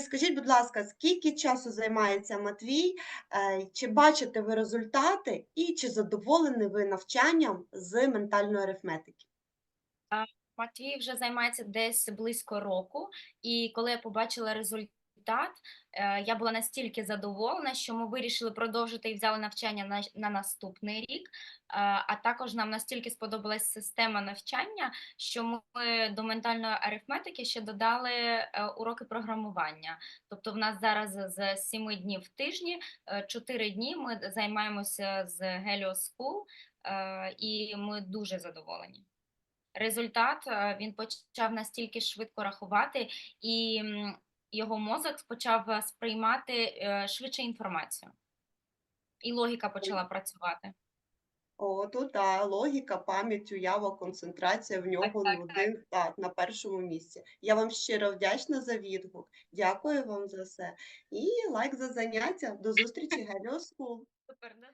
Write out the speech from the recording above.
скажіть, будь ласка, скільки часу займається Матвій? Е, Чи бачите ви результати і чи задоволені ви навчанням з ментальної арифметики? Матвій вже займається десь близько року, і коли я побачила результат, е, я була настільки задоволена, що ми вирішили продовжити і взяли навчання на, на наступний рік. Е, А також нам настільки сподобалась система навчання, що ми до ментальної арифметики ще додали е, уроки програмування. Тобто, в нас зараз з 7 днів в тижні, 4 дні ми займаємося з Helio School, е, і ми дуже задоволені результат е, він почав настільки швидко рахувати, і його мозок почав е, сприймати е, швидше інформацію, і логіка почала працювати. О, тут та логіка, пам'ять, уява, концентрація в нього так, один так, на першому місці. Я вам щиро вдячна за відгук. Дякую вам за все. І лайк за заняття. До зустрічі! Супер, да?